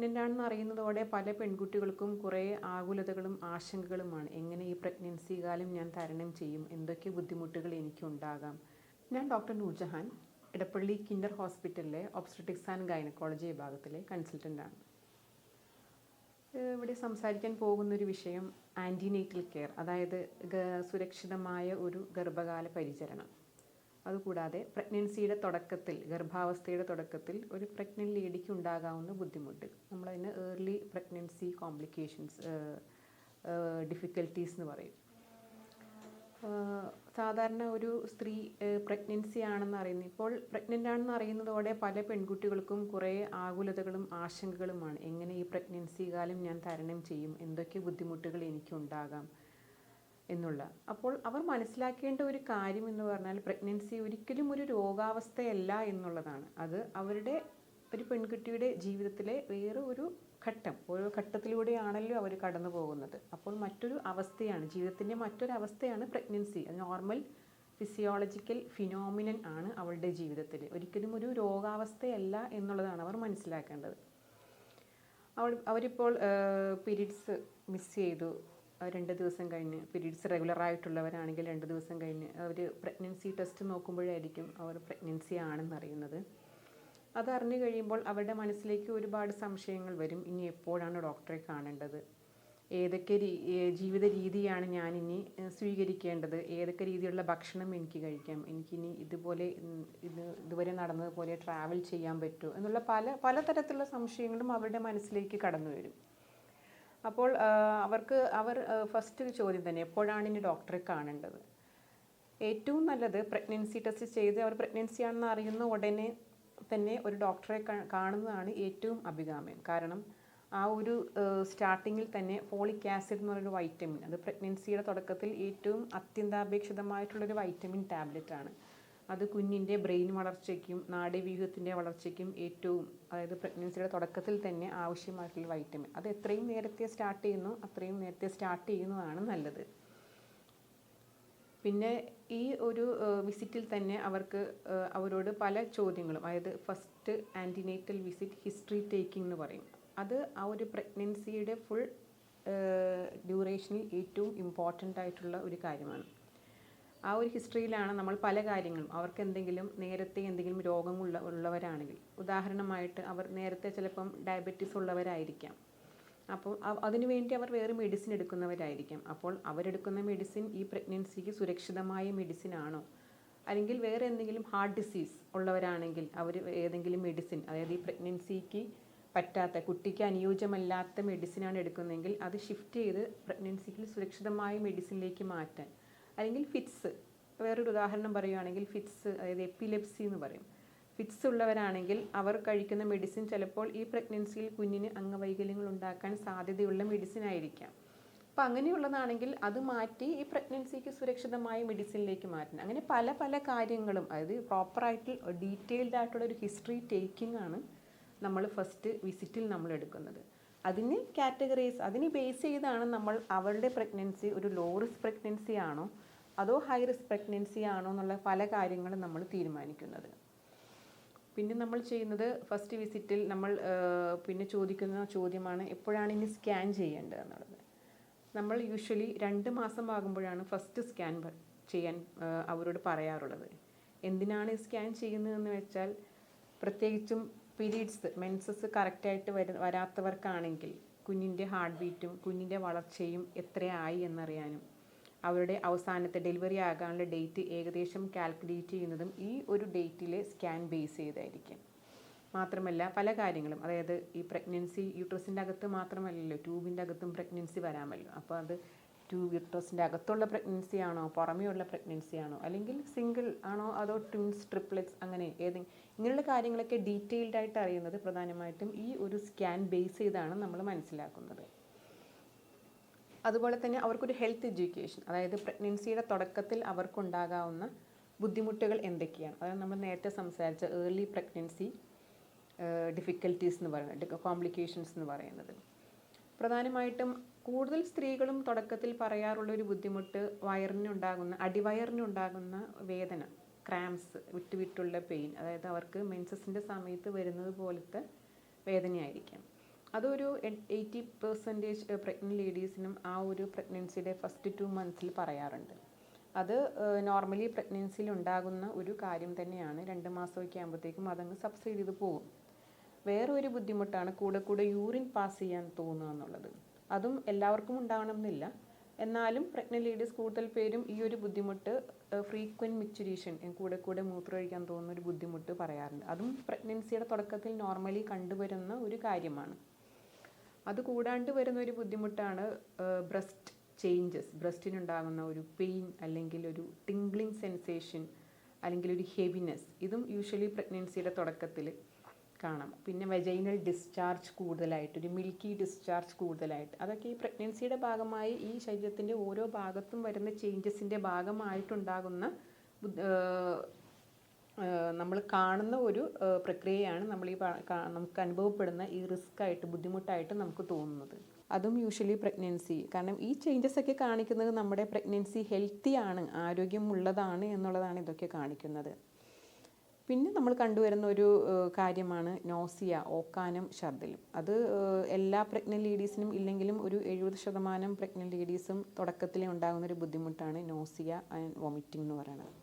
Pregnant ആണെന്ന് അറിയുന്നതോടെ പല പെൺകുട്ടികൾക്കും കുറേ ആകുലതകളും ആശങ്കകളുമാണ്. എങ്ങനെ ഈ പ്രഗ്നൻസി കാലം ഞാൻ തരണം ചെയ്യും? എന്തൊക്കെ ബുദ്ധിമുട്ടുകൾ എനിക്കുണ്ടാകാം? ഞാൻ ഡോക്ടർ നൂർജഹാൻ ഇടപ്പള്ളി കിൻഡർ ഹോസ്പിറ്റലിലെ ഒബ്സ്ട്രറ്റിക്സ് ആൻഡ് ഗൈനക്കോളജി വിഭാഗത്തിലെ കൺസൾട്ടന്റാണ് ഇവിടെ സംസാരിക്കാൻ പോകുന്നൊരു വിഷയം ആന്റിനേറ്റൽ കെയർ അതായത് സുരക്ഷിതമായ ഒരു ഗർഭകാല പരിചരണം. അതുകൂടാതെ പ്രഗ്നൻസിയുടെ തുടക്കത്തിൽ ഗർഭാവസ്ഥയുടെ തുടക്കത്തിൽ ഒരു പ്രഗ്നന്റ് ലേഡിക്ക് ഉണ്ടാകാവുന്ന ബുദ്ധിമുട്ട്. നമ്മളതിന് ഏർലി പ്രഗ്നൻസി കോംപ്ലിക്കേഷൻസ് ഡിഫിക്കൽട്ടീസ് എന്ന് പറയും. സാധാരണ ഒരു സ്ത്രീ പ്രഗ്നൻസി ആണെന്ന് അറിയുന്നു ഇപ്പോൾ പ്രഗ്നന്റ് ആണെന്ന് അറിയുന്നതോടെ പല പെൺകുട്ടികൾക്കും കുറേ ആകുലതകളും ആശങ്കകളുമാണ്. എങ്ങനെ ഈ പ്രഗ്നൻസി കാലം ഞാൻ തരണം ചെയ്യും? എന്തൊക്കെ ബുദ്ധിമുട്ടുകൾ എനിക്കുണ്ടാകാം? എന്നുള്ള. അപ്പോൾ അവർ മനസ്സിലാക്കേണ്ട ഒരു കാര്യം എന്ന് പറഞ്ഞാൽ പ്രഗ്നൻസി ഒരിക്കലും ഒരു രോഗാവസ്ഥയല്ല എന്നുള്ളതാണ്. അത് അവരുടെ ഒരു പെൺകുട്ടിയുടെ ജീവിതത്തിലെ വേറെ ഒരു ഘട്ടം ഓരോ ഘട്ടത്തിലൂടെയാണല്ലോ അവർ കടന്നു പോകുന്നത്. അപ്പോൾ മറ്റൊരു അവസ്ഥയാണ് ജീവിതത്തിന്റെ മറ്റൊരു അവസ്ഥയാണ് പ്രഗ്നൻസി. നോർമൽ ഫിസിയോളജിക്കൽ ഫിനോമിനൻ ആണ് അവളുടെ ജീവിതത്തിൽ. ഒരിക്കലും ഒരു രോഗാവസ്ഥയല്ല എന്നുള്ളതാണ് അവർ മനസ്സിലാക്കേണ്ടത്. അവൾ അവരിപ്പോൾ പീരീഡ്സ് മിസ് ചെയ്തു. രണ്ട് ദിവസം കഴിഞ്ഞ് പീരീഡ്സ് റെഗുലർ ആയിട്ടുള്ളവരാണെങ്കിൽ രണ്ട് ദിവസം കഴിഞ്ഞ് അവർ പ്രഗ്നൻസി ടെസ്റ്റ് നോക്കുമ്പോഴായിരിക്കും അവർ പ്രഗ്നൻസി ആണെന്ന് അറിയുന്നത്. അതറിഞ്ഞു കഴിയുമ്പോൾ അവരുടെ മനസ്സിലേക്ക് ഒരുപാട് സംശയങ്ങൾ വരും. ഇനി എപ്പോഴാണ് ഡോക്ടറെ കാണേണ്ടത്? ഏതൊക്കെ ജീവിത രീതിയാണ് ഞാനിനി സ്വീകരിക്കേണ്ടത്? ഏതൊക്കെ രീതിയിലുള്ള ഭക്ഷണം എനിക്ക് കഴിക്കാം? എനിക്കിനി ഇതുപോലെ ഇത് ഇതുവരെ നടന്നതുപോലെ ട്രാവൽ ചെയ്യാൻ പറ്റുമോ എന്നുള്ള പല പലതരത്തിലുള്ള സംശയങ്ങളും അവരുടെ മനസ്സിലേക്ക് കടന്നു വരും അപ്പോൾ അവർക്ക് അവർ ഫസ്റ്റ് ചോദ്യം തന്നെ എപ്പോഴാണ് ഇനി ഡോക്ടറെ കാണേണ്ടത്? ഏറ്റവും നല്ലത് പ്രഗ്നൻസി ടെസ്റ്റ് ചെയ്ത് അവർ പ്രഗ്നൻസി ആണെന്ന് അറിയുന്ന ഉടനെ തന്നെ ഒരു ഡോക്ടറെ കാണുന്നതാണ് ഏറ്റവും അഭികാമ്യം. കാരണം ആ ഒരു സ്റ്റാർട്ടിങ്ങിൽ തന്നെ ഫോളിക് ആസിഡ് എന്ന് പറയുന്ന വൈറ്റമിൻ അത് പ്രഗ്നൻസിയുടെ തുടക്കത്തിൽ ഏറ്റവും അത്യന്താപേക്ഷിതമായിട്ടുള്ളൊരു വൈറ്റമിൻ ടാബ്ലറ്റ് ആണ്. അത് കുഞ്ഞിന്റെ ബ്രെയിൻ വളർച്ചയ്ക്കും നാഡീവ്യൂഹത്തിന്റെ വളർച്ചയ്ക്കും ഏറ്റവും അതായത് പ്രഗ്നൻസിയുടെ തുടക്കത്തിൽ തന്നെ ആവശ്യമായിട്ടുള്ള വൈറ്റമിൻ അത് എത്രയും നേരത്തെ സ്റ്റാർട്ട് ചെയ്യുന്നു അത്രയും നേരത്തെ സ്റ്റാർട്ട് ചെയ്യുന്നതാണ് നല്ലത്. പിന്നെ ഈ ഒരു വിസിറ്റിൽ തന്നെ അവർക്ക് അവരോട് പല ചോദ്യങ്ങളും. അതായത് first antenatal visit history taking എന്ന് പറയും. അത് ആ ഒരു പ്രഗ്നൻസിയുടെ ഫുൾ ഡ്യൂറേഷനിൽ ഏറ്റവും ഇമ്പോർട്ടന്റ് ആയിട്ടുള്ള ഒരു കാര്യമാണ്. ആ ഒരു ഹിസ്റ്ററിയിലാണ് നമ്മൾ പല കാര്യങ്ങളും. അവർക്ക് എന്തെങ്കിലും നേരത്തെ എന്തെങ്കിലും രോഗമുള്ള ഉള്ളവരാണെങ്കിൽ. ഉദാഹരണമായിട്ട് അവർ നേരത്തെ ചിലപ്പം ഡയബറ്റീസ് ഉള്ളവരായിരിക്കാം. അപ്പോൾ അതിനുവേണ്ടി അവർ വേറെ മെഡിസിൻ എടുക്കുന്നവരായിരിക്കാം. അപ്പോൾ അവരെടുക്കുന്ന മെഡിസിൻ ഈ പ്രഗ്നൻസിക്ക് സുരക്ഷിതമായ മെഡിസിൻ ആണോ? അല്ലെങ്കിൽ വേറെ എന്തെങ്കിലും ഹാർട്ട് ഡിസീസ് ഉള്ളവരാണെങ്കിൽ അവർ ഏതെങ്കിലും മെഡിസിൻ അതായത് ഈ പ്രഗ്നൻസിക്ക് പറ്റാത്ത കുട്ടിക്ക് അനുയോജ്യമല്ലാത്ത മെഡിസിനാണ് എടുക്കുന്നതെങ്കിൽ അത് ഷിഫ്റ്റ് ചെയ്ത് പ്രഗ്നൻസിക്ക് സുരക്ഷിതമായ മെഡിസിനിലേക്ക് മാറ്റാൻ. അല്ലെങ്കിൽ ഫിറ്റ്സ്. വേറൊരു ഉദാഹരണം പറയുകയാണെങ്കിൽ ഫിറ്റ്സ് അതായത് എപ്പിലെപ്സി എന്ന് പറയും. ഫിറ്റ്സ് ഉള്ളവരാണെങ്കിൽ അവർ കഴിക്കുന്ന മെഡിസിൻ ചിലപ്പോൾ ഈ പ്രഗ്നൻസിയിൽ കുഞ്ഞിന് അംഗവൈകല്യങ്ങൾ ഉണ്ടാക്കാൻ സാധ്യതയുള്ള മെഡിസിൻ ആയിരിക്കാം. അപ്പോൾ അങ്ങനെയുള്ളതാണെങ്കിൽ അത് മാറ്റി ഈ പ്രഗ്നൻസിക്ക് സുരക്ഷിതമായ മെഡിസിനിലേക്ക് മാറ്റണം. അങ്ങനെ പല പല കാര്യങ്ങളും അതായത് പ്രോപ്പറായിട്ട് ഡീറ്റെയിൽഡ് ആയിട്ടുള്ള ഒരു ഹിസ്റ്ററി ടേക്കിംഗ് ആണ് നമ്മൾ ഫസ്റ്റ് വിസിറ്റിൽ നമ്മൾ എടുക്കുന്നത്. അതിന് കാറ്റഗറീസ് അതിന് ബേസ് ചെയ്താണ് നമ്മൾ അവരുടെ പ്രഗ്നൻസി ഒരു ലോ റിസ്ക് പ്രഗ്നൻസി ആണോ അതോ ഹൈ റിസ്ക് പ്രഗ്നൻസി ആണോ എന്നുള്ള പല കാര്യങ്ങളും നമ്മൾ തീരുമാനിക്കുന്നത്. പിന്നെ നമ്മൾ ചെയ്യുന്നത് ഫസ്റ്റ് വിസിറ്റിൽ നമ്മൾ പിന്നെ ചോദിക്കുന്ന ചോദ്യമാണ് എപ്പോഴാണ് ഇനി സ്കാൻ ചെയ്യേണ്ടത് എന്നുള്ളത്. നമ്മൾ യൂഷ്വലി രണ്ട് മാസം ആകുമ്പോഴാണ് ഫസ്റ്റ് സ്കാൻ ചെയ്യാൻ അവരോട് പറയാറുള്ളത്. എന്തിനാണ് സ്കാൻ ചെയ്യുന്നതെന്ന് വെച്ചാൽ പ്രത്യേകിച്ചും പീരീഡ്സ് മെൻസസ് കറക്റ്റായിട്ട് വര വരാത്തവർക്കാണെങ്കിൽ കുഞ്ഞിന്റെ ഹാർട്ട് ബീറ്റും കുഞ്ഞിന്റെ വളർച്ചയും എത്രയായി എന്നറിയാനും അവരുടെ അവസാനത്തെ ഡെലിവറി ആകാനുള്ള ഡേറ്റ് ഏകദേശം കാൽക്കുലേറ്റ് ചെയ്യുന്നതും ഈ ഒരു ഡേറ്റിലെ സ്കാൻ ബേസ് ചെയ്തായിരിക്കും. മാത്രമല്ല പല കാര്യങ്ങളും അതായത് ഈ പ്രഗ്നൻസി യൂട്രസിന്റെ അകത്ത് മാത്രമല്ലല്ലോ ട്യൂബിന്റെ അകത്തും പ്രഗ്നൻസി വരാമല്ലോ. അപ്പോൾ അത് ട്യൂബ് യൂട്രസിന്റെ അകത്തുള്ള പ്രഗ്നൻസി ആണോ പുറമേയുള്ള പ്രഗ്നൻസി ആണോ അല്ലെങ്കിൽ സിംഗിൾ ആണോ അതോ ട്വിൻസ് ട്രിപ്ലെറ്റ്സ് അങ്ങനെ ഏതെങ്കിലും ഇങ്ങനെയുള്ള കാര്യങ്ങളൊക്കെ ഡീറ്റെയിൽഡ് ആയിട്ട് അറിയുന്നത് പ്രധാനമായിട്ടും ഈ ഒരു സ്കാൻ ബേസ് ചെയ്താണ് നമ്മൾ മനസ്സിലാക്കുന്നത്. അതുപോലെ തന്നെ അവർക്കൊരു ഹെൽത്ത് എഡ്യൂക്കേഷൻ അതായത് പ്രഗ്നൻസിയുടെ തുടക്കത്തിൽ അവർക്കുണ്ടാകാവുന്ന ബുദ്ധിമുട്ടുകൾ എന്തൊക്കെയാണ്? അതായത് നമ്മൾ നേരത്തെ സംസാരിച്ച ഏർലി പ്രഗ്നൻസി ഡിഫിക്കൽട്ടീസ് എന്ന് പറയുന്നത് കോംപ്ലിക്കേഷൻസ് എന്ന് പറയുന്നത്. പ്രധാനമായിട്ടും കൂടുതൽ സ്ത്രീകളും തുടക്കത്തിൽ പറയാറുള്ള ഒരു ബുദ്ധിമുട്ട് വയറിനുണ്ടാകുന്ന അടിവയറിനുണ്ടാകുന്ന വേദന ക്രാംസ് വിട്ടുവിട്ടുള്ള പെയിൻ അതായത് അവർക്ക് മെൻസസിന്റെ സമയത്ത് വരുന്നത് പോലത്തെ വേദനയായിരിക്കാം. അതൊരു എയ്റ്റി പെർസെന്റേജ് പ്രഗ്നന്റ് ലേഡീസിനും ആ ഒരു പ്രഗ്നൻസിയുടെ ഫസ്റ്റ് ടു മന്ത്സിൽ പറയാറുണ്ട്. അത് നോർമലി പ്രഗ്നൻസിയിൽ ഉണ്ടാകുന്ന ഒരു കാര്യം തന്നെയാണ്. രണ്ട് മാസമൊക്കെ ആകുമ്പോഴത്തേക്കും അതങ്ങ് സബ്സൈഡ് ചെയ്ത് പോകും. വേറൊരു ബുദ്ധിമുട്ടാണ് കൂടെ കൂടെ യൂറിൻ പാസ് ചെയ്യാൻ തോന്നുക എന്നുള്ളത്. അതും എല്ലാവർക്കും ഉണ്ടാവണമെന്നില്ല. എന്നാലും പ്രഗ്നന്റ് ലേഡീസ് കൂടുതൽ പേരും ഈ ഒരു ബുദ്ധിമുട്ട് ഫ്രീക്വന്റ് മിച്ചുരീഷൻ കൂടെ കൂടെ മൂത്രമൊഴിക്കാൻ തോന്നുന്ന ഒരു ബുദ്ധിമുട്ട് പറയാറുണ്ട്. അതും പ്രഗ്നൻസിയുടെ തുടക്കത്തിൽ നോർമലി കണ്ടുവരുന്ന ഒരു കാര്യമാണ്. അത് കൂടാണ്ട് വരുന്ന ഒരു ബുദ്ധിമുട്ടാണ് ബ്രസ്റ്റ് ചേഞ്ചസ് ബ്രസ്റ്റിനുണ്ടാകുന്ന ഒരു പെയിൻ അല്ലെങ്കിൽ ഒരു ടിംഗ്ലിംഗ് സെൻസേഷൻ അല്ലെങ്കിൽ ഒരു ഹെവിനെസ്. ഇതും യൂഷ്വലി പ്രഗ്നൻസിയുടെ തുടക്കത്തിൽ കാണാം. പിന്നെ വെജൈനൽ ഡിസ്ചാർജ് കൂടുതലായിട്ട് ഒരു മിൽക്കി ഡിസ്ചാർജ് കൂടുതലായിട്ട്. അതൊക്കെ ഈ പ്രഗ്നൻസിയുടെ ഭാഗമായി ഈ ശരീരത്തിന്റെ ഓരോ ഭാഗത്തും വരുന്ന ചേഞ്ചസിന്റെ ഭാഗമായിട്ടുണ്ടാകുന്ന നമ്മൾ കാണുന്ന ഒരു പ്രക്രിയയാണ് നമ്മൾ ഈ നമുക്ക് അനുഭവപ്പെടുന്ന ഈ റിസ്ക് ആയിട്ട് ബുദ്ധിമുട്ടായിട്ട് നമുക്ക് തോന്നുന്നത്. അതും യൂഷ്വലി പ്രഗ്നൻസി കാരണം ഈ ചേഞ്ചസ് ഒക്കെ കാണിക്കുന്നത് നമ്മുടെ പ്രഗ്നൻസി ഹെൽത്തി ആണ് ആരോഗ്യമുള്ളതാണ് എന്നുള്ളതാണ് ഇതൊക്കെ കാണിക്കുന്നത്. പിന്നെ നമ്മൾ കണ്ടുവരുന്ന ഒരു കാര്യമാണ് നോസിയ ഓക്കാനം ഛർദിലും അത് എല്ലാ പ്രഗ്നന്റ് ലേഡീസിനും ഇല്ലെങ്കിലും ഒരു എഴുപത് ശതമാനം പ്രഗ്നന്റ് ലേഡീസും തുടക്കത്തിലേ ഉണ്ടാകുന്ന ഒരു ബുദ്ധിമുട്ടാണ് നോസിയ ആൻഡ് വോമിറ്റിംഗ് എന്ന് പറയുന്നത്.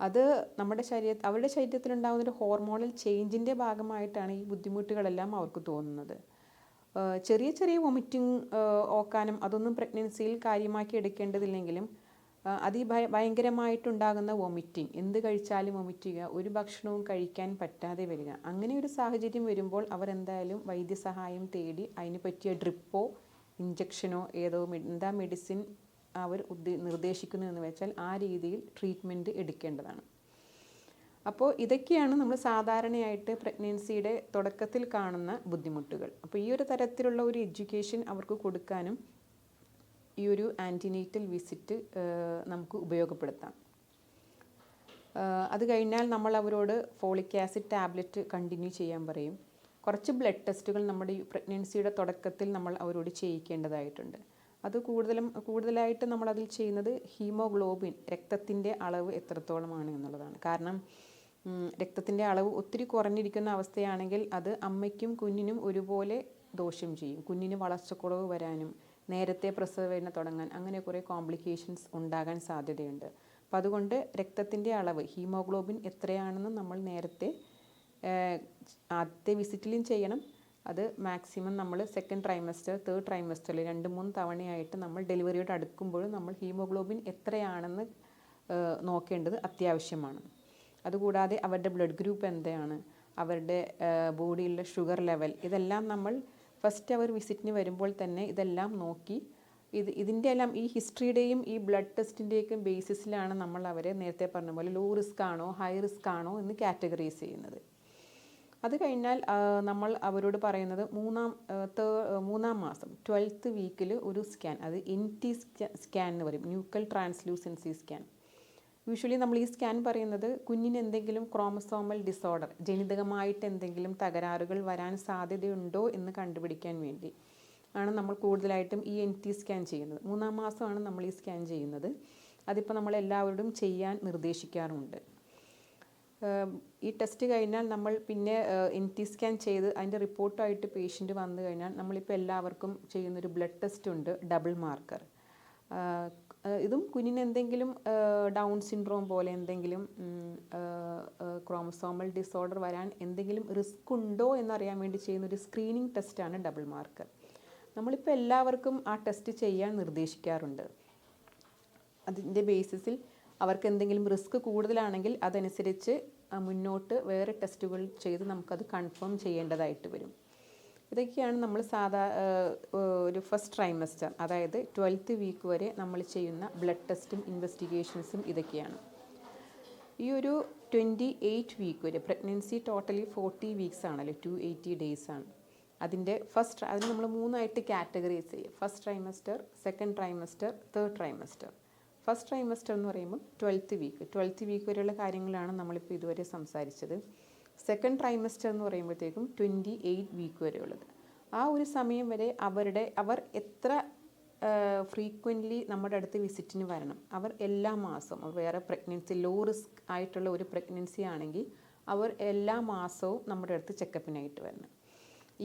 അത് നമ്മുടെ ശരീര അവരുടെ ശരീരത്തിലുണ്ടാകുന്ന ഒരു ഹോർമോണൽ ചേഞ്ചിന്റെ ഭാഗമായിട്ടാണ് ഈ ബുദ്ധിമുട്ടുകളെല്ലാം അവർക്ക് തോന്നുന്നത്. ചെറിയ ചെറിയ വൊമിറ്റിംഗ് ഓക്കാനും അതൊന്നും പ്രഗ്നൻസിയിൽ കാര്യമാക്കി എടുക്കേണ്ടതില്ലെങ്കിലും അതിഭയ ഭയങ്കരമായിട്ടുണ്ടാകുന്ന വൊമിറ്റിംഗ് എന്ത് കഴിച്ചാലും വൊമിറ്റ് ചെയ്യുക ഒരു ഭക്ഷണവും കഴിക്കാൻ പറ്റാതെ വരിക അങ്ങനെ ഒരു സാഹചര്യം വരുമ്പോൾ അവർ എന്തായാലും വൈദ്യസഹായം തേടി അതിന് പറ്റിയ ഡ്രിപ്പോ ഇഞ്ചക്ഷനോ ഏതോ എന്താ മെഡിസിൻ അവർ നിർദ്ദേശിക്കുന്നു എന്ന് വെച്ചാൽ ആ രീതിയിൽ ട്രീറ്റ്മെന്റ് എടുക്കേണ്ടതാണ്. അപ്പോൾ ഇതൊക്കെയാണ് നമ്മൾ സാധാരണയായിട്ട് പ്രഗ്നൻസിയുടെ തുടക്കത്തിൽ കാണുന്ന ബുദ്ധിമുട്ടുകൾ. അപ്പോൾ ഈ ഒരു തരത്തിലുള്ള ഒരു എഡ്യൂക്കേഷൻ അവർക്ക് കൊടുക്കാനും ഈ ഒരു ആന്റിനേറ്റൽ വിസിറ്റ് നമുക്ക് ഉപയോഗപ്പെടുത്താം. അത് കഴിഞ്ഞാൽ നമ്മൾ അവരോട് ഫോളിക് ആസിഡ് ടാബ്ലറ്റ് കണ്ടിന്യൂ ചെയ്യാൻ പറയും. കുറച്ച് ബ്ലഡ് ടെസ്റ്റുകൾ നമ്മുടെ പ്രഗ്നൻസിയുടെ തുടക്കത്തിൽ നമ്മൾ അവരോട് ചെയ്യിക്കേണ്ടതായിട്ടുണ്ട്. അത് കൂടുതലും കൂടുതലായിട്ട് നമ്മളതിൽ ചെയ്യുന്നത് ഹീമോഗ്ലോബിൻ രക്തത്തിന്റെ അളവ് എത്രത്തോളമാണ് എന്നുള്ളതാണ്. കാരണം രക്തത്തിന്റെ അളവ് ഒത്തിരി കുറഞ്ഞിരിക്കുന്ന അവസ്ഥയാണെങ്കിൽ അത് അമ്മയ്ക്കും കുഞ്ഞിനും ഒരുപോലെ ദോഷം ചെയ്യും. കുഞ്ഞിന് വളർച്ചക്കുറവ് വരാനും നേരത്തെ പ്രസവവേദന തുടങ്ങാൻ അങ്ങനെ കുറേ കോംപ്ലിക്കേഷൻസ് ഉണ്ടാകാൻ സാധ്യതയുണ്ട്. അപ്പോൾ അതുകൊണ്ട് രക്തത്തിന്റെ അളവ് ഹീമോഗ്ലോബിൻ എത്രയാണെന്ന് നമ്മൾ നേരത്തെ ആദ്യത്തെ വിസിറ്റിലും ചെയ്യണം. അത് മാക്സിമം നമ്മൾ സെക്കൻഡ് ട്രൈമസ്റ്റർ തേർഡ് ട്രൈമസ്റ്ററിൽ രണ്ട് മൂന്ന് തവണയായിട്ട് നമ്മൾ ഡെലിവറിയോട് അടുക്കുമ്പോഴും നമ്മൾ ഹീമോഗ്ലോബിൻ എത്രയാണെന്ന് നോക്കേണ്ടത് അത്യാവശ്യമാണ്. അതുകൂടാതെ അവരുടെ ബ്ലഡ് ഗ്രൂപ്പ് എന്താണ് അവരുടെ ബോഡിയിലെ ഷുഗർ ലെവൽ ഇതെല്ലാം നമ്മൾ ഫസ്റ്റ് അവർ വിസിറ്റിന് വരുമ്പോൾ തന്നെ ഇതെല്ലാം നോക്കി ഇത് ഇതിന്റെ എല്ലാം ഈ ഹിസ്റ്ററിയുടെയും ഈ ബ്ലഡ് ടെസ്റ്റിന്റെയൊക്കെ ബേസിസിലാണ് നമ്മൾ അവരെ നേരത്തെ പറഞ്ഞ പോലെ ലോ റിസ്ക് ആണോ ഹൈ റിസ്ക് ആണോ എന്ന് കാറ്റഗറൈസ് ചെയ്യുന്നത്. അത് കഴിഞ്ഞാൽ നമ്മൾ അവരോട് പറയുന്നത് മൂന്നാം തേ മൂന്നാം മാസം ട്വൽത്ത് വീക്കിൽ ഒരു സ്കാൻ അത് എൻ ടി സ്കാൻ എന്ന് പറയും ന്യൂക്കൽ ട്രാൻസ്ലൂസൻസി സ്കാൻ. യൂഷ്വലി നമ്മൾ ഈ സ്കാൻ പറയുന്നത് കുഞ്ഞിന് എന്തെങ്കിലും ക്രോമസോമൽ ഡിസോർഡർ ജനിതകമായിട്ട് എന്തെങ്കിലും തകരാറുകൾ വരാൻ സാധ്യതയുണ്ടോ എന്ന് കണ്ടുപിടിക്കാൻ വേണ്ടി ആണ് നമ്മൾ കൂടുതലായിട്ടും ഈ എൻ ടി സ്കാൻ ചെയ്യുന്നത്. മൂന്നാം മാസമാണ് നമ്മൾ ഈ സ്കാൻ ചെയ്യുന്നത്. അതിപ്പോൾ നമ്മൾ എല്ലാവരോടും ചെയ്യാൻ നിർദ്ദേശിക്കാറുണ്ട്. ഈ ടെസ്റ്റ് കഴിഞ്ഞാൽ നമ്മൾ പിന്നെ എൻ ടി സ്കാൻ ചെയ്ത് അതിന്റെ റിപ്പോർട്ടായിട്ട് പേഷ്യന്റ് വന്നു കഴിഞ്ഞാൽ നമ്മളിപ്പോൾ എല്ലാവർക്കും ചെയ്യുന്നൊരു ബ്ലഡ് ടെസ്റ്റ് ഉണ്ട് ഡബിൾ മാർക്കർ ഇതും കുഞ്ഞിന് എന്തെങ്കിലും ഡൗൺ സിൻഡ്രോം പോലെ എന്തെങ്കിലും ക്രോമസോമൽ ഡിസോർഡർ വരാൻ എന്തെങ്കിലും റിസ്ക് ഉണ്ടോ എന്നറിയാൻ വേണ്ടി ചെയ്യുന്ന ഒരു സ്ക്രീനിങ് ടെസ്റ്റാണ് ഡബിൾ മാർക്കർ നമ്മളിപ്പോൾ എല്ലാവർക്കും ആ ടെസ്റ്റ് ചെയ്യാൻ നിർദ്ദേശിക്കാറുണ്ട്. അതിന്റെ ബേസിസിൽ അവർക്ക് എന്തെങ്കിലും റിസ്ക് കൂടുതലാണെങ്കിൽ അതനുസരിച്ച് മുന്നോട്ട് വേറെ ടെസ്റ്റുകൾ ചെയ്ത് നമുക്കത് കൺഫേം ചെയ്യേണ്ടതായിട്ട് വരും. ഇതൊക്കെയാണ് നമ്മൾ സാധാ ഒരു ഫസ്റ്റ് ട്രൈമസ്റ്റർ അതായത് ട്വൽത്ത് വീക്ക് വരെ നമ്മൾ ചെയ്യുന്ന ബ്ലഡ് ടെസ്റ്റും ഇൻവെസ്റ്റിഗേഷൻസും ഇതൊക്കെയാണ്. ഈ ഒരു ട്വന്റി എയ്റ്റ് വീക്ക് വരെ പ്രഗ്നൻസി ടോട്ടലി ഫോർട്ടി വീക്സ് ആണല്ലോ ടു എയ്റ്റി ഡേയ്സ് ആണ്. അതിന്റെ ഫസ്റ്റ് അതിന് നമ്മൾ മൂന്നായിട്ട് കാറ്റഗറൈസ് ചെയ്യും. First trimester second trimester third trimester first trimester എന്ന് പറയുമ്പോൾ ട്വൽത്ത് വീക്ക് ട്വൽത്ത് വീക്ക് വരെയുള്ള കാര്യങ്ങളാണ് നമ്മളിപ്പോൾ ഇതുവരെ സംസാരിച്ചത്. സെക്കൻഡ് ട്രൈമസ്റ്റർ എന്ന് പറയുമ്പോഴത്തേക്കും ട്വന്റി എയ്റ്റ് വീക്ക് വരെയുള്ളത്. ആ ഒരു സമയം വരെ അവരുടെ അവർ എത്ര ഫ്രീക്വന്റ്ലി നമ്മുടെ അടുത്ത് വിസിറ്റിന് വരണം. അവർ എല്ലാ മാസവും വേറെ പ്രഗ്നൻസി ലോ റിസ്ക് ആയിട്ടുള്ള ഒരു പ്രഗ്നൻസി ആണെങ്കിൽ അവർ എല്ലാ മാസവും നമ്മുടെ അടുത്ത് ചെക്കപ്പിനായിട്ട് വരണം.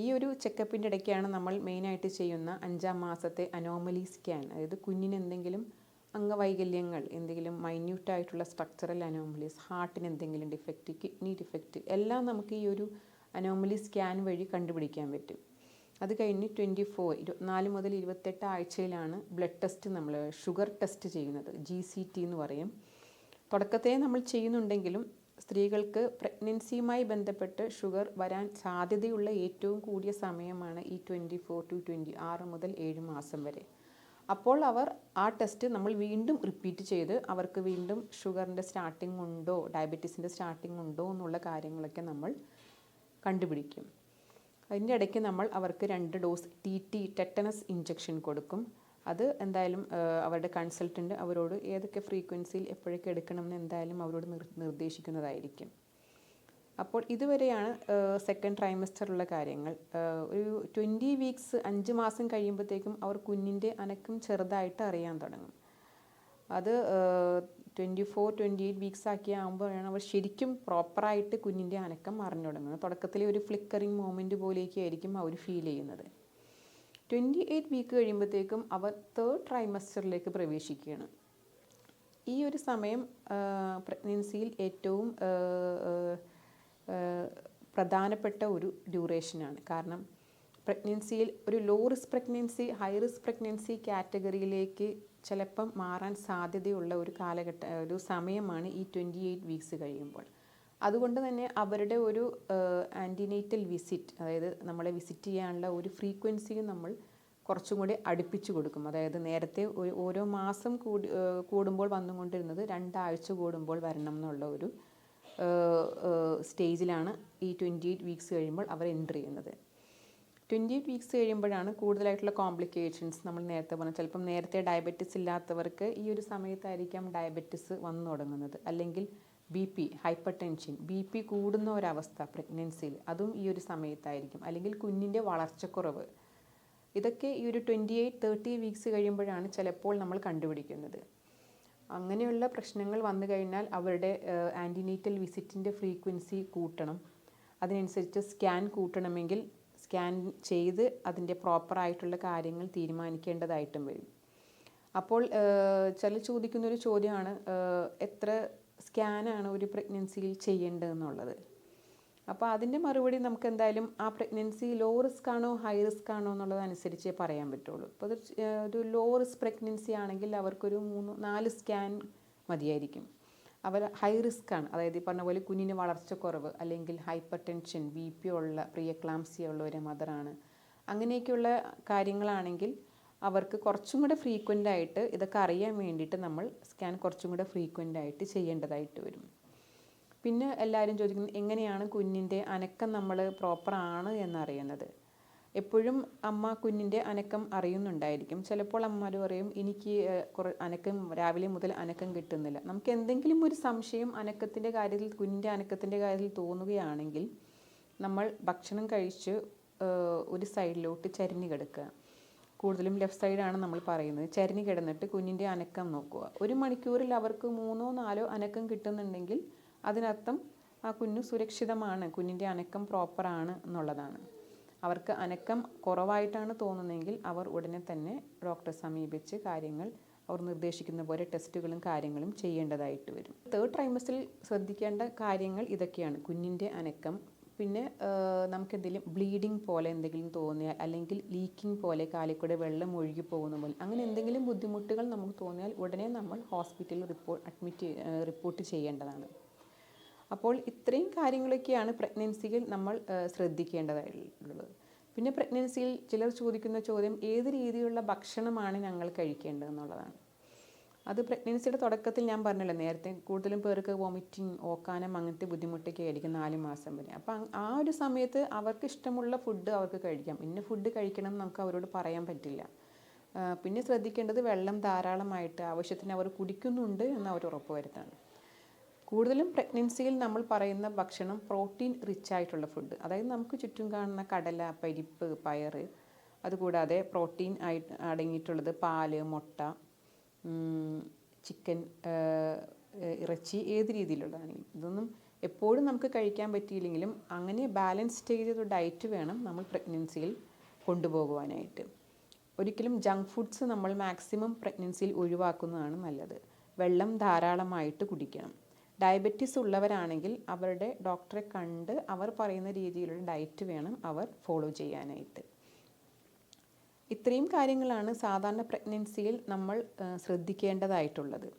ഈ ഒരു ചെക്കപ്പിന്റെ ഇടയ്ക്കാണ് നമ്മൾ മെയിനായിട്ട് ചെയ്യുന്ന അഞ്ചാം മാസത്തെ അനോമലി സ്കാൻ അതായത് കുഞ്ഞിന് എന്തെങ്കിലും അംഗവൈകല്യങ്ങൾ എന്തെങ്കിലും മൈന്യൂട്ടായിട്ടുള്ള സ്ട്രക്ചറൽ അനോമലീസ് ഹാർട്ടിന് എന്തെങ്കിലും ഡിഫക്റ്റ് കിഡ്നി ഡിഫക്റ്റ് എല്ലാം നമുക്ക് ഈ ഒരു അനോമലി സ്കാൻ വഴി കണ്ടുപിടിക്കാൻ പറ്റും. അത് കഴിഞ്ഞ് ട്വന്റി ഫോർ ഇരുപത്തിനാല് മുതൽ ഇരുപത്തെട്ട് ആഴ്ചയിലാണ് ബ്ലഡ് ടെസ്റ്റ് നമ്മൾ ഷുഗർ ടെസ്റ്റ് ചെയ്യുന്നത് ജി സി ടി എന്ന് പറയും. തുടക്കത്തെ നമ്മൾ ചെയ്യുന്നുണ്ടെങ്കിലും സ്ത്രീകൾക്ക് പ്രഗ്നൻസിയുമായി ബന്ധപ്പെട്ട് ഷുഗർ വരാൻ സാധ്യതയുള്ള ഏറ്റവും കൂടിയ സമയമാണ് ഈ ട്വന്റി ഫോർ ടു ട്വന്റി ആറ് മുതൽ ഏഴ് മാസം വരെ. അപ്പോൾ അവർ ആ ടെസ്റ്റ് നമ്മൾ വീണ്ടും റിപ്പീറ്റ് ചെയ്ത് അവർക്ക് വീണ്ടും ഷുഗറിന്റെ സ്റ്റാർട്ടിംഗ് ഉണ്ടോ ഡയബറ്റീസിന്റെ സ്റ്റാർട്ടിംഗ് ഉണ്ടോ എന്നുള്ള കാര്യങ്ങളൊക്കെ നമ്മൾ കണ്ടുപിടിക്കും. അതിന്റെ ഇടയ്ക്ക് നമ്മൾ അവർക്ക് രണ്ട് dose T T tetanus injection കൊടുക്കും. അത് എന്തായാലും അവരുടെ കൺസൾട്ടന്റ് അവരോട് ഏതൊക്കെ ഫ്രീക്വൻസിയിൽ എപ്പോഴൊക്കെ എടുക്കണമെന്ന് എന്തായാലും അവരോട് നിർ നിർദ്ദേശിക്കുന്നതായിരിക്കും. അപ്പോൾ ഇതുവരെയാണ് സെക്കൻഡ് ട്രൈമസ്റ്ററിലുള്ള കാര്യങ്ങൾ. ഒരു ട്വന്റി വീക്സ് അഞ്ച് മാസം കഴിയുമ്പോഴത്തേക്കും അവർ കുഞ്ഞിന്റെ അനക്കം ചെറുതായിട്ട് അറിയാൻ തുടങ്ങും. അത് twenty four twenty eight weeks ആക്കി ആകുമ്പോഴാണ് അവർ ശരിക്കും പ്രോപ്പറായിട്ട് കുഞ്ഞിന്റെ അനക്കം അറിഞ്ഞു തുടങ്ങുന്നത്. തുടക്കത്തിലെ ഒരു ഫ്ലിക്കറിങ് മൂമെന്റ് പോലെയൊക്കെ ആയിരിക്കും അവർ ഫീൽ ചെയ്യുന്നത്. ട്വന്റി എയ്റ്റ് വീക്ക് കഴിയുമ്പോഴത്തേക്കും അവർ തേർഡ് ട്രൈമസ്റ്ററിലേക്ക് പ്രവേശിക്കുകയാണ്. ഈ ഒരു സമയം പ്രഗ്നൻസിയിൽ ഏറ്റവും പ്രധാനപ്പെട്ട ഒരു ഡ്യൂറേഷനാണ്. കാരണം പ്രഗ്നൻസിയിൽ ഒരു low risk pregnancy high risk pregnancy കാറ്റഗറിയിലേക്ക് ചിലപ്പം മാറാൻ സാധ്യതയുള്ള ഒരു കാലഘട്ട ഒരു സമയമാണ് ഈ ട്വന്റി എയ്റ്റ് വീക്സ് കഴിയുമ്പോൾ. അതുകൊണ്ട് തന്നെ അവരുടെ ഒരു ആന്റിനേറ്റൽ വിസിറ്റ് അതായത് നമ്മളെ വിസിറ്റ് ചെയ്യാനുള്ള ഒരു ഫ്രീക്വൻസിയും നമ്മൾ കുറച്ചും കൂടി അടുപ്പിച്ചു കൊടുക്കും. അതായത് നേരത്തെ ഓരോ മാസം കൂടി കൂടുമ്പോൾ വന്നുകൊണ്ടിരുന്നത് രണ്ടാഴ്ച കൂടുമ്പോൾ വരണം എന്നുള്ള ഒരു സ്റ്റേജിലാണ് ഈ ട്വന്റി എയ്റ്റ് വീക്സ് കഴിയുമ്പോൾ അവർ എന്റർ ചെയ്യുന്നത്. ട്വന്റി എയ്റ്റ് വീക്സ് കഴിയുമ്പോഴാണ് കൂടുതലായിട്ടുള്ള കോംപ്ലിക്കേഷൻസ് നമ്മൾ നേരത്തെ പറഞ്ഞ ചിലപ്പം നേരത്തെ ഡയബറ്റിസ് ഇല്ലാത്തവർക്ക് ഈ ഒരു സമയത്തായിരിക്കാം ഡയബറ്റിസ് വന്നു തുടങ്ങുന്നത്. അല്ലെങ്കിൽ B P hypertension B P കൂടുന്ന ഒരവസ്ഥ പ്രഗ്നൻസിയിൽ അതും ഈ ഒരു സമയത്തായിരിക്കും. അല്ലെങ്കിൽ കുഞ്ഞിന്റെ വളർച്ചക്കുറവ്. ഇതൊക്കെ ഈ ഒരു ട്വന്റി എയ്റ്റ് തേർട്ടി വീക്സ് കഴിയുമ്പോഴാണ് ചിലപ്പോൾ നമ്മൾ കണ്ടുപിടിക്കുന്നത്. അങ്ങനെയുള്ള പ്രശ്നങ്ങൾ വന്നു കഴിഞ്ഞാൽ അവരുടെ ആന്റിനേറ്റൽ വിസിറ്റിന്റെ ഫ്രീക്വൻസി കൂട്ടണം. അതിനനുസരിച്ച് സ്കാൻ കൂട്ടണമെങ്കിൽ സ്കാൻ ചെയ്ത് അതിന്റെ പ്രോപ്പറായിട്ടുള്ള കാര്യങ്ങൾ തീരുമാനിക്കേണ്ടതായിട്ടും വരും. അപ്പോൾ ചില ചോദിക്കുന്നൊരു ചോദ്യമാണ് എത്ര സ്കാനാണ് ഒരു പ്രഗ്നൻസിയിൽ ചെയ്യേണ്ടതെന്നുള്ളത്? അപ്പോൾ അതിന്റെ മറുപടി നമുക്ക് എന്തായാലും ആ പ്രഗ്നൻസി ലോ റിസ്ക് ആണോ ഹൈ റിസ്ക് ആണോ എന്നുള്ളത് അനുസരിച്ചേ പറയാൻ പറ്റുള്ളൂ. ഇപ്പോൾ ഒരു ലോ റിസ്ക് പ്രഗ്നൻസി ആണെങ്കിൽ അവർക്കൊരു മൂന്ന് നാല് സ്കാൻ മതിയായിരിക്കും. അവർ ഹൈ റിസ്ക് ആണ്. അതായത് ഈ പറഞ്ഞ പോലെ കുഞ്ഞിന് വളർച്ചക്കുറവ് അല്ലെങ്കിൽ ഹൈപ്പർ ടെൻഷൻ ബി പി ഉള്ള പ്രിയക്ലാംസിയ ഉള്ള ഒരു മദറാണ് അങ്ങനെയൊക്കെയുള്ള കാര്യങ്ങളാണെങ്കിൽ അവർക്ക് കുറച്ചും കൂടെ ഫ്രീക്വന്റ് ആയിട്ട് ഇതൊക്കെ അറിയാൻ വേണ്ടിയിട്ട് നമ്മൾ സ്കാൻ കുറച്ചും കൂടെ ഫ്രീക്വന്റ് ആയിട്ട് ചെയ്യേണ്ടതായിട്ട് വരും. പിന്നെ എല്ലാവരും ചോദിക്കുന്നത് എങ്ങനെയാണ് കുഞ്ഞിന്റെ അനക്കം നമ്മൾ പ്രോപ്പറാണ് എന്നറിയുന്നത്. എപ്പോഴും അമ്മ കുഞ്ഞിന്റെ അനക്കം അറിയുന്നുണ്ടായിരിക്കും. ചിലപ്പോൾ അമ്മമാർ പറയും എനിക്ക് കുറേ അനക്കം രാവിലെ മുതൽ അനക്കം കിട്ടുന്നില്ല. നമുക്ക് എന്തെങ്കിലും ഒരു സംശയം അനക്കത്തിന്റെ കാര്യത്തിൽ കുഞ്ഞിന്റെ അനക്കത്തിന്റെ കാര്യത്തിൽ തോന്നുകയാണെങ്കിൽ നമ്മൾ ഭക്ഷണം കഴിച്ച് ഒരു സൈഡിലോട്ട് ചരിഞ്ഞ് കിടക്കുക. കൂടുതലും ലെഫ്റ്റ് സൈഡാണ് നമ്മൾ പറയുന്നത്. ചരിഞ്ഞ് കിടന്നിട്ട് കുഞ്ഞിന്റെ അനക്കം നോക്കുക. ഒരു മണിക്കൂറിൽ അവർക്ക് മൂന്നോ നാലോ അനക്കം കിട്ടുന്നുണ്ടെങ്കിൽ അതിനർത്ഥം ആ കുഞ്ഞു സുരക്ഷിതമാണ് കുഞ്ഞിന്റെ അനക്കം പ്രോപ്പറാണ് എന്നുള്ളതാണ്. അവർക്ക് അനക്കം കുറവായിട്ടാണ് തോന്നുന്നതെങ്കിൽ അവർ ഉടനെ തന്നെ ഡോക്ടറെ സമീപിച്ച് കാര്യങ്ങൾ അവർ നിർദ്ദേശിക്കുന്ന പോലെ ടെസ്റ്റുകളും കാര്യങ്ങളും ചെയ്യേണ്ടതായിട്ട് വരും. തേർഡ് ട്രൈമസ്റ്ററിൽ ശ്രദ്ധിക്കേണ്ട കാര്യങ്ങൾ ഇതൊക്കെയാണ്. കുഞ്ഞിന്റെ അനക്കം പിന്നെ നമുക്കെന്തെങ്കിലും ബ്ലീഡിങ് പോലെ എന്തെങ്കിലും തോന്നിയാൽ അല്ലെങ്കിൽ ലീക്കിംഗ് പോലെ കാലിക്കൂടെ കൂടെ വെള്ളം ഒഴുകി പോകുന്ന പോലെ അങ്ങനെ എന്തെങ്കിലും ബുദ്ധിമുട്ടുകൾ നമുക്ക് തോന്നിയാൽ ഉടനെ നമ്മൾ ഹോസ്പിറ്റലിൽ റിപ്പോർട്ട് അഡ്മിറ്റ് റിപ്പോർട്ട് ചെയ്യേണ്ടതാണ്. അപ്പോൾ ഇത്രയും കാര്യങ്ങളൊക്കെയാണ് പ്രഗ്നൻസിയിൽ നമ്മൾ ശ്രദ്ധിക്കേണ്ടതായിട്ടുള്ളത്. പിന്നെ പ്രഗ്നൻസിയിൽ ചിലർ ചോദിക്കുന്ന ചോദ്യം ഏത് രീതിയിലുള്ള ഭക്ഷണമാണ് ഞങ്ങൾ കഴിക്കേണ്ടതെന്നുള്ളതാണ്. അത് പ്രഗ്നൻസിയുടെ തുടക്കത്തിൽ ഞാൻ പറഞ്ഞല്ലോ നേരത്തെ കൂടുതലും പേർക്ക് വോമിറ്റിംഗ് ഓക്കാനം അങ്ങനത്തെ ബുദ്ധിമുട്ടൊക്കെ ആയിരിക്കും നാല് മാസം വരെ. അപ്പം ആ ഒരു സമയത്ത് അവർക്ക് ഇഷ്ടമുള്ള ഫുഡ് അവർക്ക് കഴിക്കാം. ഇന്ന ഫുഡ് കഴിക്കണം എന്ന് നമുക്ക് അവരോട് പറയാൻ പറ്റില്ല. പിന്നെ ശ്രദ്ധിക്കേണ്ടത് വെള്ളം ധാരാളമായിട്ട് ആവശ്യത്തിന് അവർ കുടിക്കുന്നുണ്ട് എന്ന് അവർ ഉറപ്പുവരുത്താണ് കൂടുതലും പ്രഗ്നൻസിയിൽ നമ്മൾ പറയുന്ന ഭക്ഷണം പ്രോട്ടീൻ റിച്ച് ആയിട്ടുള്ള ഫുഡ് അതായത് നമുക്ക് ചുറ്റും കാണുന്ന കടല പരിപ്പ് പയർ അതുകൂടാതെ പ്രോട്ടീൻ ആയി അടങ്ങിയിട്ടുള്ളത് പാൽ മുട്ട ചിക്കൻ ഇറച്ചി ഏത് രീതിയിലുള്ളതാണെങ്കിലും ഇതൊന്നും എപ്പോഴും നമുക്ക് കഴിക്കാൻ പറ്റിയില്ലെങ്കിലും അങ്ങനെ ബാലൻസ്ഡ് ചെയ്തൊരു ഡയറ്റ് വേണം നമ്മൾ പ്രഗ്നൻസിയിൽ കൊണ്ടുപോകുവാനായിട്ട്. ഒരിക്കലും ജങ്ക് ഫുഡ്സ് നമ്മൾ മാക്സിമം പ്രഗ്നൻസിയിൽ ഒഴിവാക്കുന്നതാണ് നല്ലത്. വെള്ളം ധാരാളമായിട്ട് കുടിക്കണം. ഡയബറ്റീസ് ഉള്ളവരാണെങ്കിൽ അവരുടെ ഡോക്ടറെ കണ്ട് അവർ പറയുന്ന രീതിയിലുള്ള ഡയറ്റ് വേണം അവർ ഫോളോ ചെയ്യാനായിട്ട്. ഇത്രയും കാര്യങ്ങളാണ് സാധാരണ പ്രഗ്നൻസിയിൽ നമ്മൾ ശ്രദ്ധിക്കേണ്ടതായിട്ടുള്ളത്.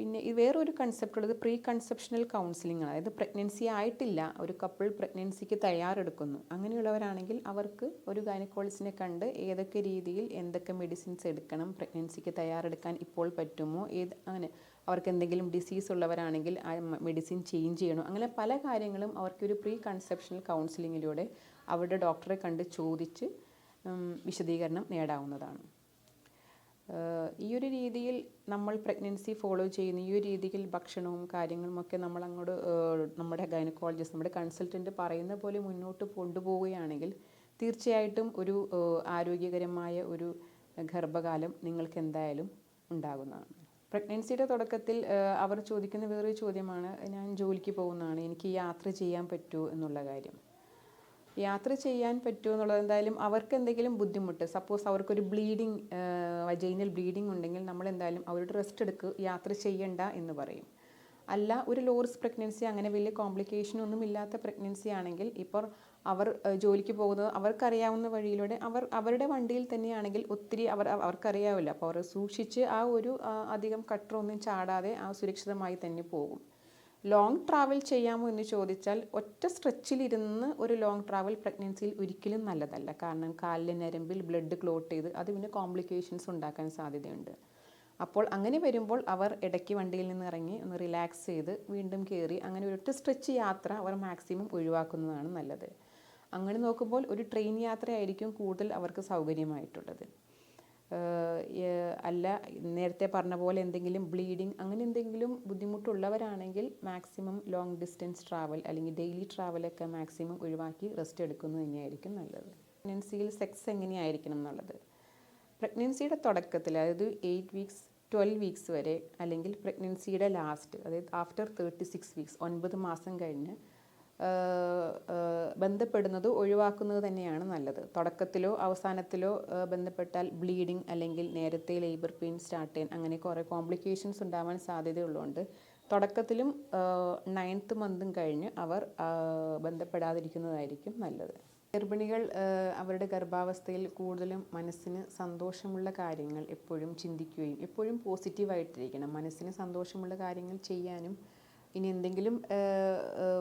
പിന്നെ ഈ വേറൊരു കൺസെപ്റ്റ് ഉള്ളത് പ്രീ കൺസെപ്ഷണൽ കൗൺസിലിംഗ് അതായത് പ്രഗ്നൻസി ആയിട്ടില്ല ഒരു കപ്പിൾ പ്രഗ്നൻസിക്ക് തയ്യാറെടുക്കുന്നു. അങ്ങനെയുള്ളവരാണെങ്കിൽ അവർക്ക് ഒരു ഗൈനക്കോളജിസ്റ്റിനെ കണ്ട് ഏതൊക്കെ രീതിയിൽ എന്തൊക്കെ മെഡിസിൻസ് എടുക്കണം പ്രഗ്നൻസിക്ക് തയ്യാറെടുക്കാൻ ഇപ്പോൾ പറ്റുമോ ഏത് അങ്ങനെ അവർക്ക് എന്തെങ്കിലും ഡിസീസ് ഉള്ളവരാണെങ്കിൽ ആ മെഡിസിൻ ചേഞ്ച് ചെയ്യണോ അങ്ങനെ പല കാര്യങ്ങളും അവർക്കൊരു പ്രീ കൺസെപ്ഷണൽ കൗൺസിലിങ്ങിലൂടെ അവരുടെ ഡോക്ടറെ കണ്ട് ചോദിച്ച് വിശദീകരണം നേടാവുന്നതാണ്. ഈ ഒരു രീതിയിൽ നമ്മൾ പ്രഗ്നൻസി ഫോളോ ചെയ്യുന്ന ഈ ഒരു രീതിയിൽ ഭക്ഷണവും കാര്യങ്ങളും ഒക്കെ നമ്മൾ അങ്ങോട്ട് നമ്മുടെ ഗൈനക്കോളജിസ്റ്റ് നമ്മുടെ കൺസൾട്ടന്റ് പറയുന്ന പോലെ മുന്നോട്ട് കൊണ്ടുപോവുകയാണെങ്കിൽ തീർച്ചയായിട്ടും ഒരു ആരോഗ്യകരമായ ഒരു ഗർഭകാലം നിങ്ങൾക്ക് എന്തായാലും ഉണ്ടാകുന്നതാണ്. പ്രഗ്നൻസിയുടെ തുടക്കത്തിൽ അവർ ചോദിക്കുന്ന വേറൊരു ചോദ്യമാണ് ഞാൻ ജോലിക്ക് പോകുന്നതാണ് എനിക്ക് യാത്ര ചെയ്യാൻ പറ്റുമോ എന്നുള്ള കാര്യം. യാത്ര ചെയ്യാൻ പറ്റുമോ എന്നുള്ളത് എന്തായാലും അവർക്ക് എന്തെങ്കിലും ബുദ്ധിമുട്ട്. സപ്പോസ് അവർക്കൊരു ബ്ലീഡിങ് വജൈനൽ ബ്ലീഡിങ് ഉണ്ടെങ്കിൽ നമ്മൾ എന്തായാലും അവരുടെ റെസ്റ്റ് എടുക്കുക യാത്ര ചെയ്യണ്ട എന്ന് പറയും. അല്ല ഒരു ലോറിസ് പ്രഗ്നൻസി അങ്ങനെ വലിയ കോംപ്ലിക്കേഷൻ ഒന്നും ഇല്ലാത്ത പ്രഗ്നൻസി ആണെങ്കിൽ ഇപ്പോൾ അവർ ജോലിക്ക് പോകുന്നത് അവർക്കറിയാവുന്ന വഴിയിലൂടെ അവർ അവരുടെ വണ്ടിയിൽ തന്നെയാണെങ്കിൽ ഒത്തിരി അവർ അവർക്കറിയാവില്ല. അപ്പോൾ അവർ സൂക്ഷിച്ച് ആ ഒരു അധികം കട്ടറൊന്നും ചാടാതെ ആ സുരക്ഷിതമായി തന്നെ പോകും. ലോങ് ട്രാവൽ ചെയ്യാമോ എന്ന് ചോദിച്ചാൽ ഒറ്റ സ്ട്രെച്ചിലിരുന്ന് ഒരു ലോങ് ട്രാവൽ പ്രഗ്നൻസിയിൽ ഒരിക്കലും നല്ലതല്ല. കാരണം കാലിലെ ഞരമ്പിൽ ബ്ലഡ് ക്ലോട്ട് ചെയ്ത് അത് പിന്നെ കോംപ്ലിക്കേഷൻസ് ഉണ്ടാക്കാൻ സാധ്യതയുണ്ട്. അപ്പോൾ അങ്ങനെ വരുമ്പോൾ അവർ ഇടയ്ക്ക് വണ്ടിയിൽ നിന്ന് ഇറങ്ങി ഒന്ന് റിലാക്സ് ചെയ്ത് വീണ്ടും കയറി അങ്ങനെ ഒരൊറ്റ സ്ട്രെച്ച് യാത്ര അവർ മാക്സിമം ഒഴിവാക്കുന്നതാണ് നല്ലത്. അങ്ങനെ നോക്കുമ്പോൾ ഒരു ട്രെയിൻ യാത്രയായിരിക്കും കൂടുതൽ അവർക്ക് സൗകര്യമായിട്ടുള്ളത്. അല്ല നേരത്തെ പറഞ്ഞ പോലെ എന്തെങ്കിലും ബ്ലീഡിങ് അങ്ങനെ എന്തെങ്കിലും ബുദ്ധിമുട്ടുള്ളവരാണെങ്കിൽ മാക്സിമം ലോങ് ഡിസ്റ്റൻസ് ട്രാവൽ അല്ലെങ്കിൽ ഡെയിലി ട്രാവലൊക്കെ മാക്സിമം ഒഴിവാക്കി റെസ്റ്റ് എടുക്കുന്നത് തന്നെയായിരിക്കും നല്ലത്. പ്രഗ്നൻസിയിൽ സെക്സ് എങ്ങനെയായിരിക്കണം എന്നുള്ളത്. പ്രഗ്നൻസിയുടെ തുടക്കത്തിൽ അതായത് എയ്റ്റ് വീക്സ് ട്വൽവ് വീക്സ് വരെ അല്ലെങ്കിൽ പ്രഗ്നൻസിയുടെ ലാസ്റ്റ് അതായത് ആഫ്റ്റർ തേർട്ടി സിക്സ് വീക്സ് ഒൻപത് മാസം കഴിഞ്ഞ് ബന്ധപ്പെടുന്നത് ഒഴിവാക്കുന്നത് തന്നെയാണ് നല്ലത്. തുടക്കത്തിലോ അവസാനത്തിലോ ബന്ധപ്പെട്ടാൽ ബ്ലീഡിങ് അല്ലെങ്കിൽ നേരത്തെ ലേബർ പെയിൻ സ്റ്റാർട്ട് ചെയ്യാൻ അങ്ങനെ കുറേ കോംപ്ലിക്കേഷൻസ് ഉണ്ടാവാൻ സാധ്യതയുള്ളതുകൊണ്ട് തുടക്കത്തിലും നയൻത്ത് മന്തും കഴിഞ്ഞ് അവർ ബന്ധപ്പെടാതിരിക്കുന്നതായിരിക്കും നല്ലത്. ഗർഭിണികൾ അവരുടെ ഗർഭാവസ്ഥയിൽ കൂടുതലും മനസ്സിന് സന്തോഷമുള്ള കാര്യങ്ങൾ എപ്പോഴും ചിന്തിക്കുകയും എപ്പോഴും പോസിറ്റീവായിട്ടിരിക്കണം. മനസ്സിന് സന്തോഷമുള്ള കാര്യങ്ങൾ ചെയ്യാനും ഇനി എന്തെങ്കിലും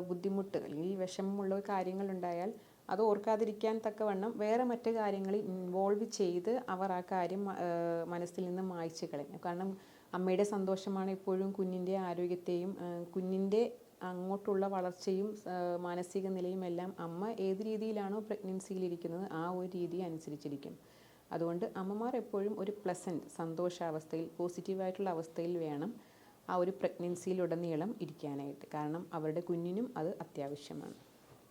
ബുദ്ധിമുട്ട് അല്ലെങ്കിൽ വിഷമമുള്ള കാര്യങ്ങളുണ്ടായാൽ അത് ഓർക്കാതിരിക്കാൻ തക്കവണ്ണം വേറെ മറ്റു കാര്യങ്ങളിൽ ഇൻവോൾവ് ചെയ്ത് അവർ ആ കാര്യം മനസ്സിൽ നിന്ന് മായ്ച്ചു കളയും. കാരണം അമ്മയുടെ സന്തോഷമാണ് എപ്പോഴും കുഞ്ഞിന്റെ ആരോഗ്യത്തെയും കുഞ്ഞിന്റെ അങ്ങോട്ടുള്ള വളർച്ചയും മാനസിക നിലയും എല്ലാം അമ്മ ഏത് രീതിയിലാണോ പ്രഗ്നൻസിയിലിരിക്കുന്നത് ആ ഒരു രീതി അനുസരിച്ചിരിക്കും. അതുകൊണ്ട് അമ്മമാർ എപ്പോഴും ഒരു പ്ലസന്റ് സന്തോഷാവസ്ഥയിൽ പോസിറ്റീവായിട്ടുള്ള അവസ്ഥയിൽ വേണം ആ ഒരു പ്രഗ്നൻസിയിലുടനീളം ഇരിക്കാനായിട്ട്. കാരണം അവരുടെ കുഞ്ഞിനും അത് അത്യാവശ്യമാണ്.